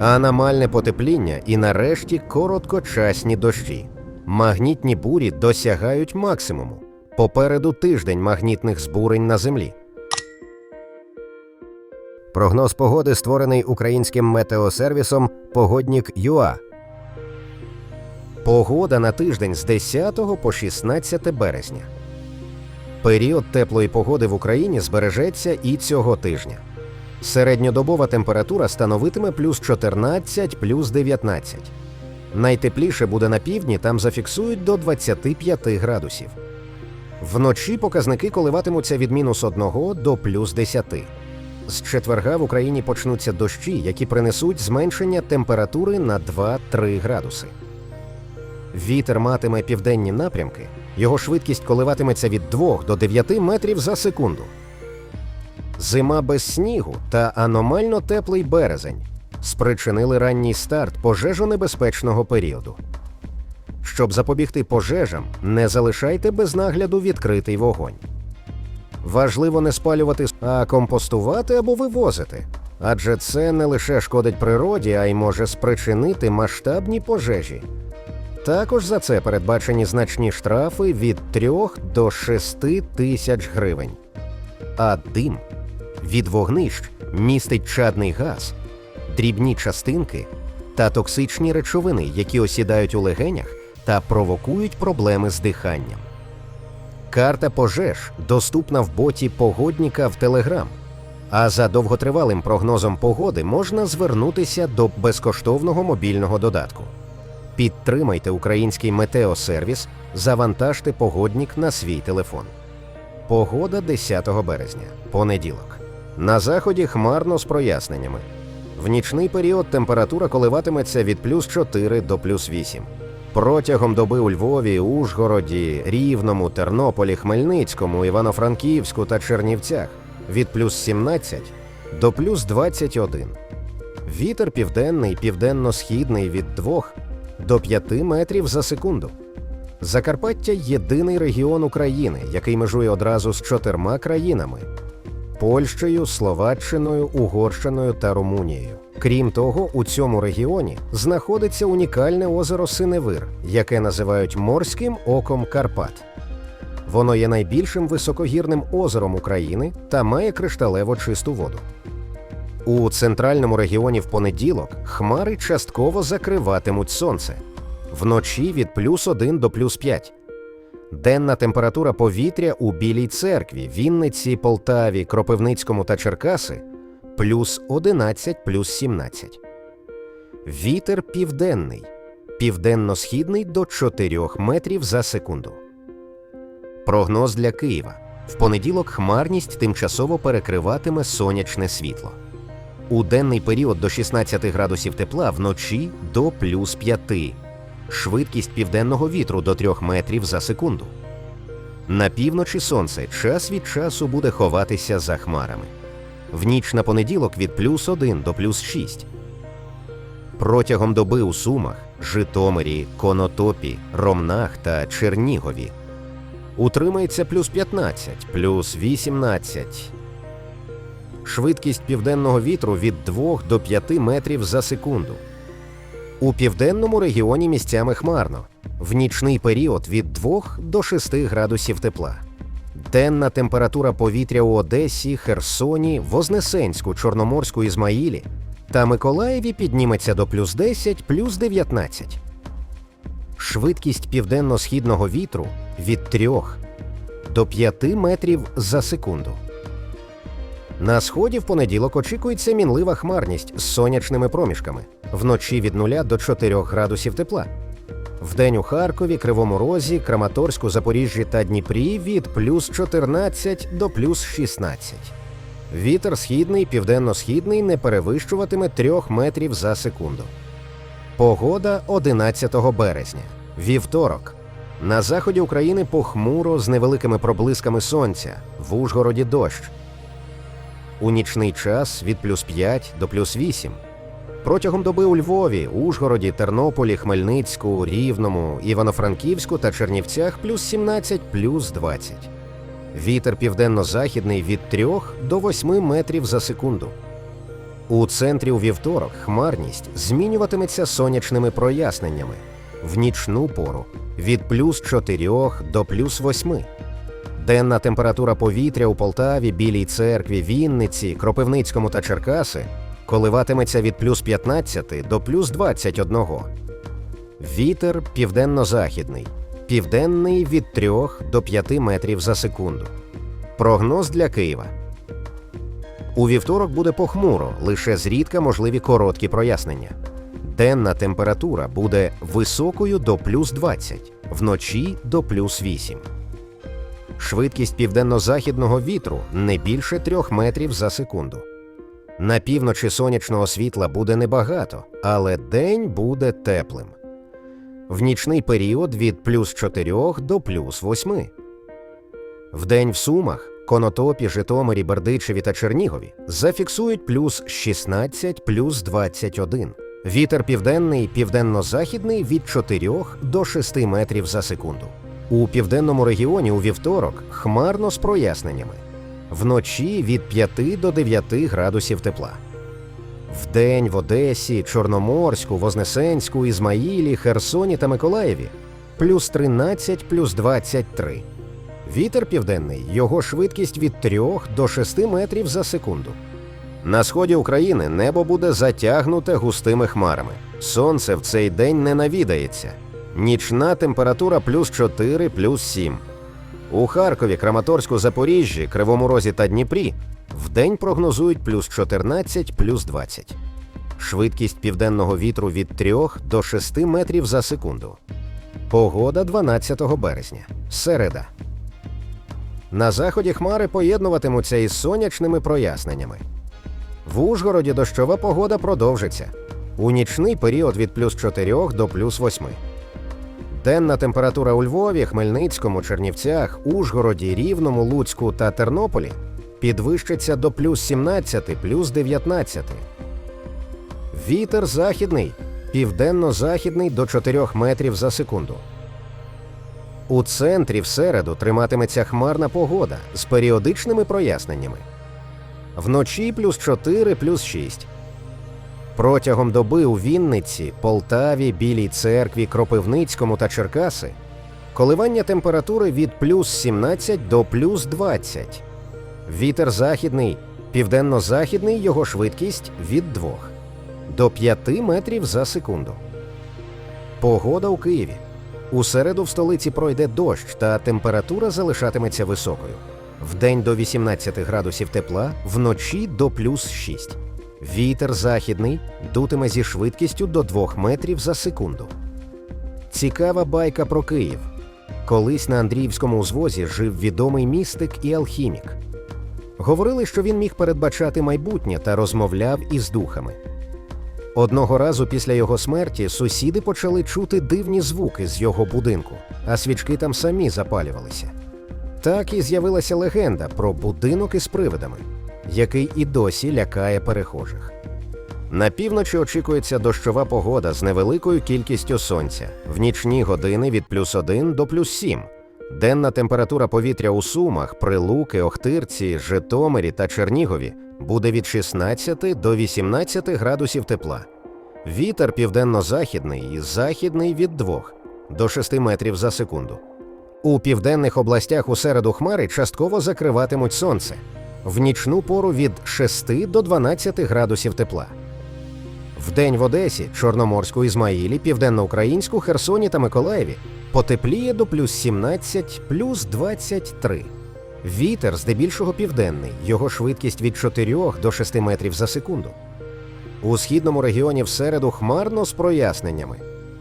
аномальне потепління і нарешті короткочасні дощі. Магнітні бурі досягають максимуму. Попереду тиждень магнітних збурень на землі. Прогноз погоди створений українським метеосервісом Погоднік ЮА. Погода на тиждень з 10 по 16 березня. Період теплої погоди в Україні збережеться і цього тижня. Середньодобова температура становитиме плюс 14, плюс 19. Найтепліше буде на півдні, там зафіксують до 25 градусів. Вночі показники коливатимуться від мінус 1 до плюс 10. З четверга в Україні почнуться дощі, які принесуть зменшення температури на 2-3 градуси. Вітер матиме південні напрямки, його швидкість коливатиметься від 2 до 9 метрів за секунду. Зима без снігу та аномально теплий березень спричинили ранній старт пожежонебезпечного періоду. Щоб запобігти пожежам, не залишайте без нагляду відкритий вогонь. Важливо не спалювати, а компостувати або вивозити, адже це не лише шкодить природі, а й може спричинити масштабні пожежі. Також за це передбачені значні штрафи від 3 до 6 тисяч гривень. А дим від вогнищ містить чадний газ, дрібні частинки та токсичні речовини, які осідають у легенях та провокують проблеми з диханням. Карта пожеж доступна в боті погодніка в Телеграм. А за довготривалим прогнозом погоди можна звернутися до безкоштовного мобільного додатку. Підтримайте український метеосервіс, завантажте погоднік на свій телефон. Погода 10 березня, понеділок. На заході хмарно з проясненнями. В нічний період температура коливатиметься від плюс 4 до плюс 8. Протягом доби у Львові, Ужгороді, Рівному, Тернополі, Хмельницькому, Івано-Франківську та Чернівцях від плюс 17 до плюс 21. Вітер південний, південно-східний від 2 до 5 метрів за секунду. Закарпаття єдиний регіон України, який межує одразу з чотирма країнами Польщею, Словаччиною, Угорщиною та Румунією. Крім того, у цьому регіоні знаходиться унікальне озеро Синевир, яке називають морським оком Карпат. Воно є найбільшим високогірним озером України та має кришталево чисту воду. У центральному регіоні в понеділок хмари частково закриватимуть сонце вночі від плюс 1 до плюс 5. Денна температура повітря у Білій церкві, Вінниці, Полтаві, Кропивницькому та Черкаси плюс 11 плюс 17. Вітер південний, південно-східний до 4 метрів за секунду. Прогноз для Києва. В понеділок хмарність тимчасово перекриватиме сонячне світло. У денний період до 16 градусів тепла вночі до плюс 5. Швидкість південного вітру до 3 метрів за секунду. На півночі сонце час від часу буде ховатися за хмарами. В ніч на понеділок від плюс 1 до плюс 6. Протягом доби у Сумах, Житомирі, Конотопі, Ромнах та Чернігові утримається плюс 15, плюс 18. Швидкість південного вітру від 2 до 5 метрів за секунду. У південному регіоні місцями хмарно. В нічний період від 2 до 6 градусів тепла. Денна температура повітря у Одесі, Херсоні, Вознесенську, Чорноморську, Ізмаїлі та Миколаєві підніметься до плюс 10, плюс 19. Швидкість південно-східного вітру від 3 до 5 метрів за секунду. На сході в понеділок очікується мінлива хмарність з сонячними проміжками. Вночі від 0 до 4 градусів тепла. Вдень у Харкові, Кривому Розі, Краматорську, Запоріжжі та Дніпрі від плюс 14 до плюс 16. Вітер східний, південно-східний не перевищуватиме 3 метрів за секунду. Погода 11 березня. Вівторок. На заході України похмуро з невеликими проблисками сонця. В Ужгороді дощ. У нічний час від плюс 5 до плюс 8. Протягом доби у Львові, Ужгороді, Тернополі, Хмельницьку, Рівному, Івано-Франківську та Чернівцях плюс 17, плюс 20. Вітер південно-західний від 3 до 8 метрів за секунду. У центрі у вівторок хмарність змінюватиметься сонячними проясненнями в нічну пору від плюс 4 до плюс 8. Денна температура повітря у Полтаві, Білій церкві, Вінниці, Кропивницькому та Черкаси коливатиметься від плюс 15 до плюс 21. Вітер південно-західний, південний від 3 до 5 метрів за секунду. Прогноз для Києва. У вівторок буде похмуро, лише зрідка можливі короткі прояснення. Денна температура буде високою до плюс 20, вночі до плюс 8. Швидкість південно-західного вітру не більше 3 метрів за секунду. На півночі сонячного світла буде небагато, але день буде теплим. В нічний період від плюс 4 до плюс 8. Вдень в Сумах, Конотопі, Житомирі, Бердичеві та Чернігові зафіксують плюс 16, плюс 21. Вітер південний, південно-західний від 4 до 6 метрів за секунду. У південному регіоні у вівторок хмарно з проясненнями. Вночі від 5 до 9 градусів тепла. Вдень в Одесі, Чорноморську, Вознесенську, Ізмаїлі, Херсоні та Миколаєві плюс 13, плюс 23. Вітер південний, його швидкість від 3 до 6 метрів за секунду. На сході України небо буде затягнуте густими хмарами. Сонце в цей день не навідається. Нічна температура плюс 4, плюс 7. У Харкові, Краматорську, Запоріжжі, Кривому Розі та Дніпрі вдень прогнозують плюс 14, плюс 20. Швидкість південного вітру від 3 до 6 метрів за секунду. Погода 12 березня. Середа. На заході хмари поєднуватимуться із сонячними проясненнями. В Ужгороді дощова погода продовжиться. У нічний період від плюс 4 до плюс 8. Денна температура у Львові, Хмельницькому, Чернівцях, Ужгороді, Рівному, Луцьку та Тернополі підвищиться до плюс 17, плюс 19. Вітер західний, південно-західний до 4 метрів за секунду. У центрі в середу триматиметься хмарна погода з періодичними проясненнями. Вночі плюс 4, плюс 6. Протягом доби у Вінниці, Полтаві, Білій церкві, Кропивницькому та Черкаси коливання температури від плюс 17 до плюс 20. Вітер західний, південно-західний його швидкість від 2 до 5 метрів за секунду. Погода у Києві. У середу в столиці пройде дощ, та температура залишатиметься високою. Вдень до 18 градусів тепла, вночі до плюс 6. Вітер західний дутиме зі швидкістю до 2 метрів за секунду. Цікава байка про Київ. Колись на Андріївському узвозі жив відомий містик і алхімік. Говорили, що він міг передбачати майбутнє та розмовляв із духами. Одного разу після його смерті сусіди почали чути дивні звуки з його будинку, а свічки там самі запалювалися. Так і з'явилася легенда про будинок із привидами, який і досі лякає перехожих. На півночі очікується дощова погода з невеликою кількістю сонця, в нічні години від плюс 1 до плюс 7. Денна температура повітря у Сумах, Прилуки, Охтирці, Житомирі та Чернігові буде від 16 до 18 градусів тепла. Вітер південно-західний і західний від 2 до 6 метрів за секунду. У південних областях у середу хмари частково закриватимуть сонце. В нічну пору від 6 до 12 градусів тепла. Вдень в Одесі, Чорноморську, Ізмаїлі, Південноукраїнську, Херсоні та Миколаєві потепліє до плюс 17, плюс 23. Вітер здебільшого південний, його швидкість від 4 до 6 метрів за секунду. У східному регіоні в середу хмарно з проясненнями.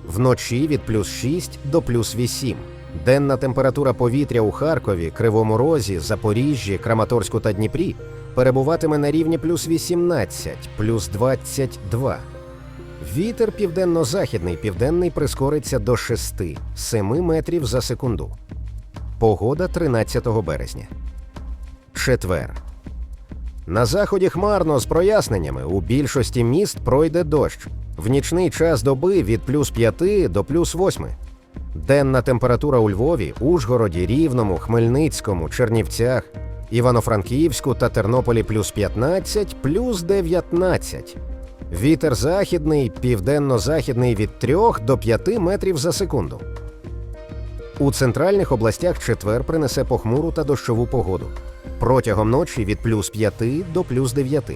Вночі від плюс 6 до плюс 8. Денна температура повітря у Харкові, Кривому Розі, Запоріжжі, Краматорську та Дніпрі перебуватиме на рівні плюс 18, плюс 22. Вітер південно-західний, південний прискориться до 6-7 метрів за секунду. Погода 13 березня. Четвер. На заході хмарно з проясненнями. У більшості міст пройде дощ. В нічний час доби від плюс 5 до плюс 8. Денна температура у Львові, Ужгороді, Рівному, Хмельницькому, Чернівцях, Івано-Франківську та Тернополі плюс 15, плюс 19. Вітер західний, південно-західний від 3 до 5 метрів за секунду. У центральних областях четвер принесе похмуру та дощову погоду. Протягом ночі від плюс 5 до плюс 9.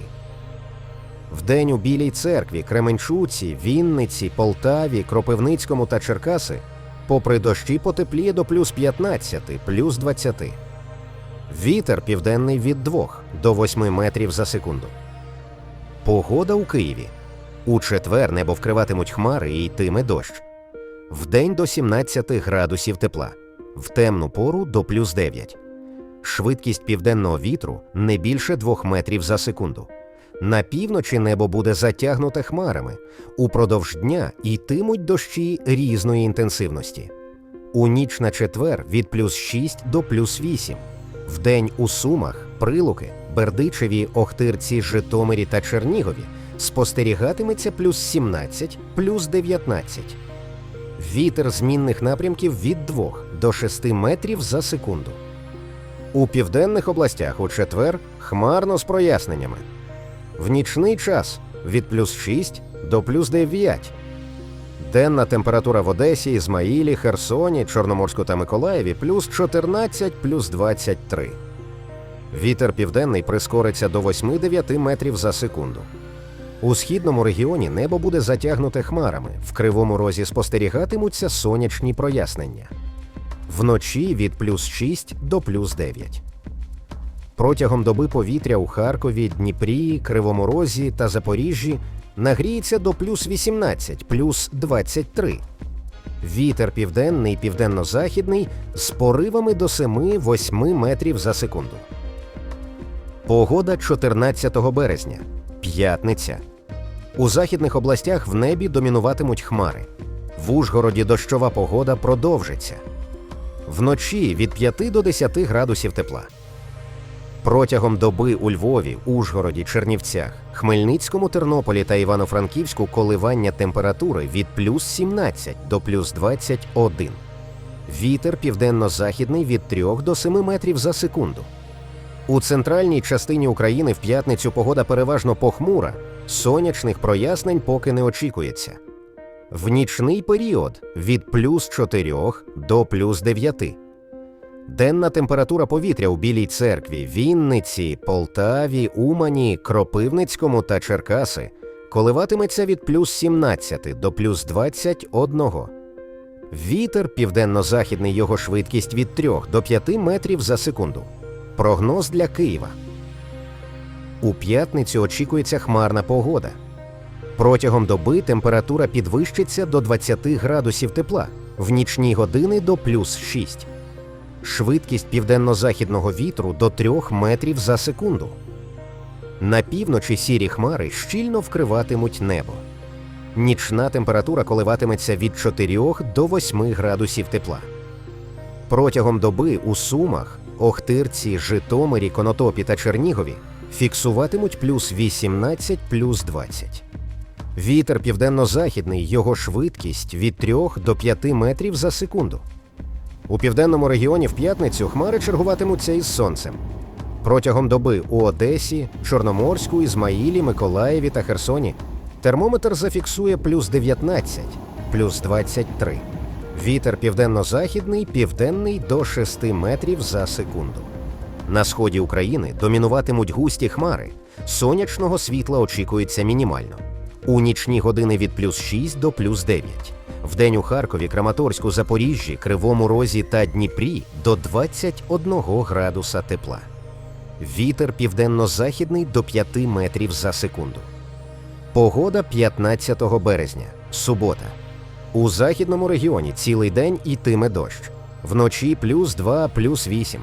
Вдень у Білій церкві, Кременчуці, Вінниці, Полтаві, Кропивницькому та Черкаси попри дощі потепліє до плюс 15, плюс 20. Вітер південний від 2 до 8 метрів за секунду. Погода у Києві. У четвер небо вкриватимуть хмари і йтиме дощ. Вдень до 17 градусів тепла, в темну пору до плюс 9. Швидкість південного вітру не більше 2 метрів за секунду. На півночі небо буде затягнуте хмарами. Упродовж дня йтимуть дощі різної інтенсивності. У ніч на четвер від плюс 6 до плюс 8. Вдень у Сумах, Прилуки, Бердичеві, Охтирці, Житомирі та Чернігові спостерігатиметься плюс 17, плюс 19. Вітер змінних напрямків від 2 до 6 метрів за секунду. У південних областях у четвер хмарно з проясненнями. В нічний час від плюс 6 до плюс 9. Денна температура в Одесі, Ізмаїлі, Херсоні, Чорноморську та Миколаєві плюс 14, плюс 23. Вітер південний прискориться до 8-9 метрів за секунду. У східному регіоні небо буде затягнуте хмарами. В кривому розі спостерігатимуться сонячні прояснення. Вночі від плюс 6 до плюс 9. Протягом доби повітря у Харкові, Дніпрі, Кривому Розі та Запоріжжі нагріється до плюс 18, плюс 23. Вітер південний, південно-західний з поривами до 7-8 метрів за секунду. Погода 14 березня. П'ятниця. У західних областях в небі домінуватимуть хмари. В Ужгороді дощова погода продовжиться. Вночі від 5 до 10 градусів тепла. Протягом доби у Львові, Ужгороді, Чернівцях, Хмельницькому, Тернополі та Івано-Франківську коливання температури від плюс 17 до плюс 21. Вітер південно-західний від 3 до 7 метрів за секунду. У центральній частині України в п'ятницю погода переважно похмура, сонячних прояснень поки не очікується. В нічний період від плюс 4 до плюс 9. Денна температура повітря у Білій церкві, Вінниці, Полтаві, Умані, Кропивницькому та Черкаси коливатиметься від плюс 17 до плюс 21. Вітер південно-західний його швидкість від 3 до 5 метрів за секунду. Прогноз для Києва. У п'ятницю очікується хмарна погода. Протягом доби температура підвищиться до 20 градусів тепла, в нічні години до плюс 6. Швидкість південно-західного вітру до 3 метрів за секунду. На півночі сірі хмари щільно вкриватимуть небо. Нічна температура коливатиметься від 4 до 8 градусів тепла. Протягом доби у Сумах, Охтирці, Житомирі, Конотопі та Чернігові фіксуватимуть плюс 18, плюс 20. Вітер південно-західний, його швидкість від 3 до 5 метрів за секунду. У південному регіоні в п'ятницю хмари чергуватимуться із сонцем. Протягом доби у Одесі, Чорноморську, Ізмаїлі, Миколаєві та Херсоні термометр зафіксує плюс 19, плюс 23. Вітер південно-західний, південний до 6 метрів за секунду. На сході України домінуватимуть густі хмари. Сонячного світла очікується мінімально. У нічні години від плюс 6 до плюс 9. Вдень у Харкові, Краматорську, Запоріжжі, Кривому Розі та Дніпрі до 21 градуса тепла. Вітер південно-західний до 5 метрів за секунду. Погода 15 березня. Субота. У західному регіоні цілий день йтиме дощ. Вночі плюс 2, плюс 8.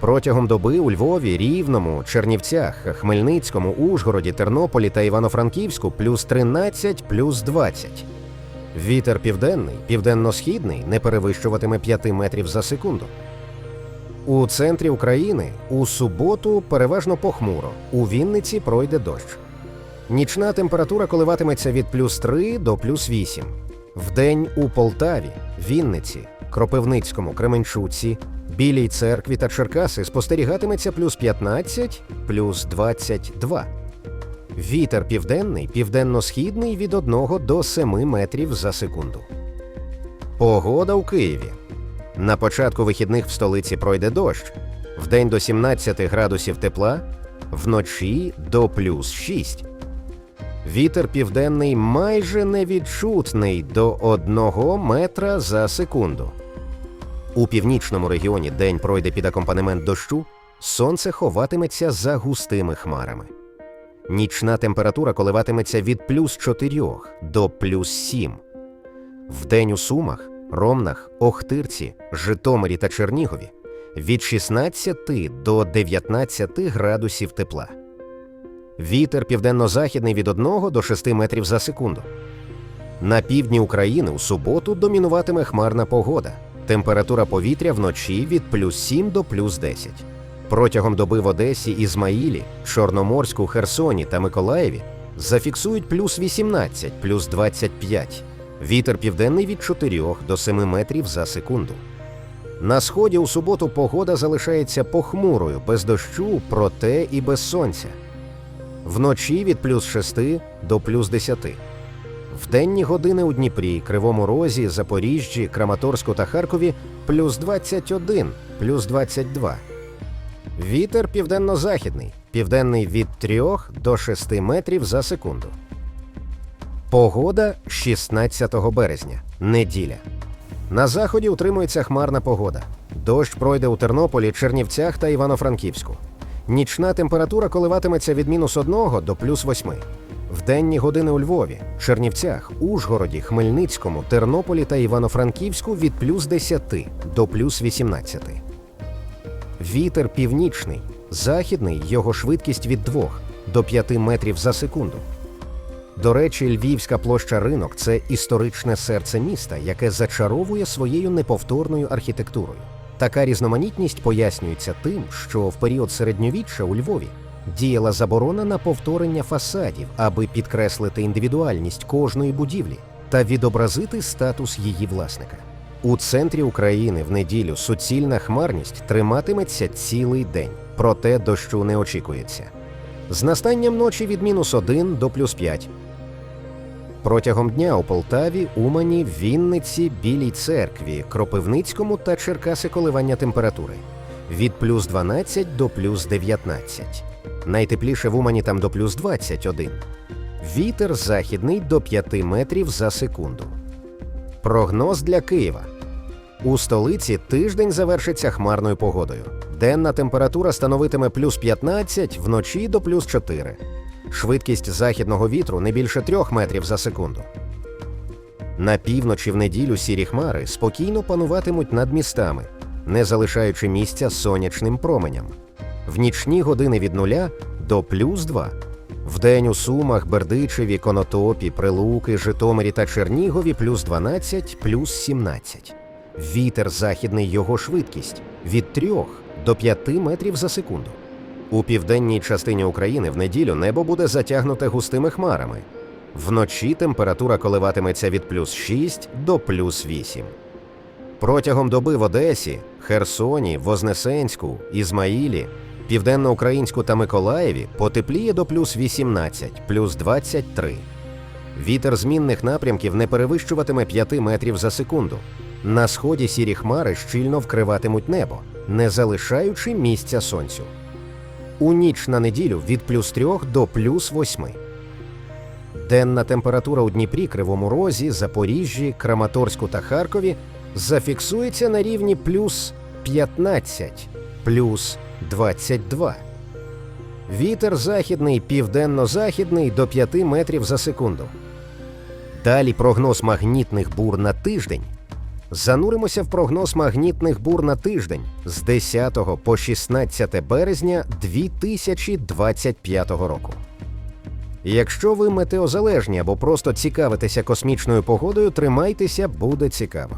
Протягом доби у Львові, Рівному, Чернівцях, Хмельницькому, Ужгороді, Тернополі та Івано-Франківську плюс 13, плюс 20. Вітер південний, південно-східний не перевищуватиме 5 метрів за секунду. У центрі України у суботу переважно похмуро. У Вінниці пройде дощ. Нічна температура коливатиметься від плюс 3 до плюс 8. Вдень у Полтаві, Вінниці, Кропивницькому, Кременчуці, Білій церкві та Черкаси спостерігатиметься плюс 15, плюс 22. Вітер південний, південно-східний від 1 до 7 метрів за секунду. Погода у Києві. На початку вихідних в столиці пройде дощ. Вдень до 17 градусів тепла, вночі до плюс 6. Вітер південний майже невідчутний до 1 метра за секунду. У північному регіоні день пройде під акомпанемент дощу, сонце ховатиметься за густими хмарами. Нічна температура коливатиметься від плюс 4 до плюс 7. Вдень у Сумах, Ромнах, Охтирці, Житомирі та Чернігові від 16 до 19 градусів тепла. Вітер південно-західний від 1 до 6 метрів за секунду. На півдні України у суботу домінуватиме хмарна погода. Температура повітря вночі від плюс 7 до плюс 10. Протягом доби в Одесі, Ізмаїлі, Чорноморську, Херсоні та Миколаєві зафіксують плюс 18, плюс 25. Вітер південний від 4 до 7 метрів за секунду. На сході у суботу погода залишається похмурою, без дощу, проте і без сонця. Вночі від плюс 6 до плюс 10. В денні години у Дніпрі, Кривому Розі, Запоріжжі, Краматорську та Харкові плюс 21, плюс 22. Вітер південно-західний, південний від 3 до 6 метрів за секунду. Погода 16 березня, неділя. На заході утримується хмарна погода. Дощ пройде у Тернополі, Чернівцях та Івано-Франківську. Нічна температура коливатиметься від мінус 1 до плюс 8. В денні години у Львові, Чернівцях, Ужгороді, Хмельницькому, Тернополі та Івано-Франківську від плюс 10 до плюс 18. Вітер північний, західний його швидкість від 2 до 5 метрів за секунду. До речі, Львівська площа ринок це історичне серце міста, яке зачаровує своєю неповторною архітектурою. Така різноманітність пояснюється тим, що в період середньовіччя у Львові діяла заборона на повторення фасадів, аби підкреслити індивідуальність кожної будівлі та відобразити статус її власника. У центрі України в неділю суцільна хмарність триматиметься цілий день, проте дощу не очікується. З настанням ночі від мінус 1 до плюс 5. Протягом дня у Полтаві, Умані, Вінниці, Білій церкві, Кропивницькому та Черкаси коливання температури від плюс 12 до плюс 19. Найтепліше в Умані там до плюс 21. Вітер західний до 5 метрів за секунду. Прогноз для Києва. У столиці тиждень завершиться хмарною погодою. Денна температура становитиме плюс 15, вночі до плюс 4. Швидкість західного вітру не більше 3 метрів за секунду. На півночі в неділю сірі хмари спокійно пануватимуть над містами, не залишаючи місця сонячним променям. В нічні години від нуля до плюс 2. Вдень у Сумах, Бердичеві, Конотопі, Прилуки, Житомирі та Чернігові плюс 12, плюс 17. Вітер західний його швидкість від 3 до 5 метрів за секунду. У південній частині України в неділю небо буде затягнуте густими хмарами. Вночі температура коливатиметься від плюс 6 до плюс 8. Протягом доби в Одесі, Херсоні, Вознесенську, Ізмаїлі, Південноукраїнську та Миколаєві потепліє до плюс 18, плюс 23. Вітер змінних напрямків не перевищуватиме 5 метрів за секунду. На сході сірі хмари щільно вкриватимуть небо, не залишаючи місця сонцю. У ніч на неділю від плюс 3 до плюс 8. Денна температура у Дніпрі, Кривому Розі, Запоріжжі, Краматорську та Харкові зафіксується на рівні плюс 15, плюс 22. Вітер західний, південно-західний до 5 метрів за секунду. Далі прогноз магнітних бур на тиждень. Зануримося в прогноз магнітних бур на тиждень з 10 по 16 березня 2025 року. Якщо ви метеозалежні або просто цікавитеся космічною погодою, тримайтеся, буде цікаво.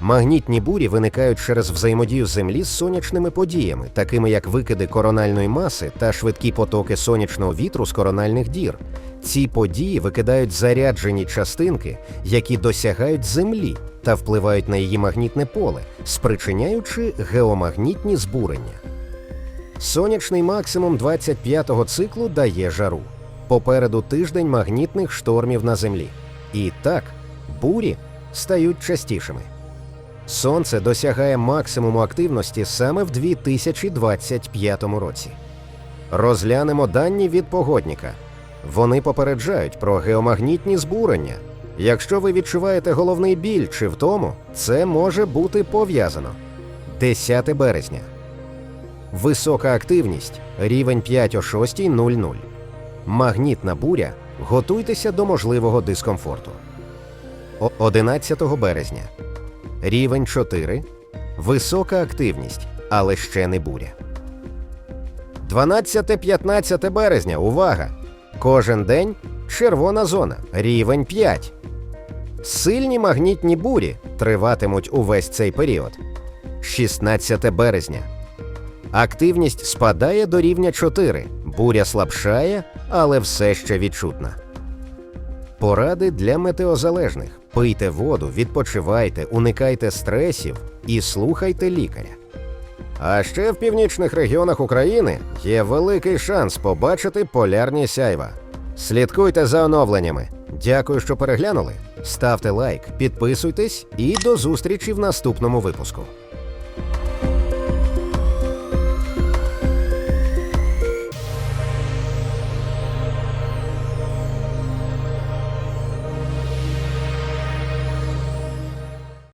Магнітні бурі виникають через взаємодію Землі з сонячними подіями, такими як викиди корональної маси та швидкі потоки сонячного вітру з корональних дір. Ці події викидають заряджені частинки, які досягають Землі та впливають на її магнітне поле, спричиняючи геомагнітні збурення. Сонячний максимум 25-го циклу дає жару. Попереду тиждень магнітних штормів на Землі. І так, бурі стають частішими. Сонце досягає максимуму активності саме в 2025 році. Розглянемо дані від погодніка. Вони попереджають про геомагнітні збурення. Якщо ви відчуваєте головний біль чи втому, це може бути пов'язано. 10 березня. Висока активність рівень 5 о 6.00. Магнітна буря. Готуйтеся до можливого дискомфорту. 11 березня. Рівень 4. Висока активність, але ще не буря. 12-15 березня. Увага! Кожен день червона зона. Рівень 5. Сильні магнітні бурі триватимуть увесь цей період. 16 березня. Активність спадає до рівня 4. Буря слабшає, але все ще відчутна. Поради для метеозалежних: пийте воду, відпочивайте, уникайте стресів і слухайте лікаря. А ще в північних регіонах України є великий шанс побачити полярні сяйва. Слідкуйте за оновленнями. Дякую, що переглянули. Ставте лайк, підписуйтесь і до зустрічі в наступному випуску.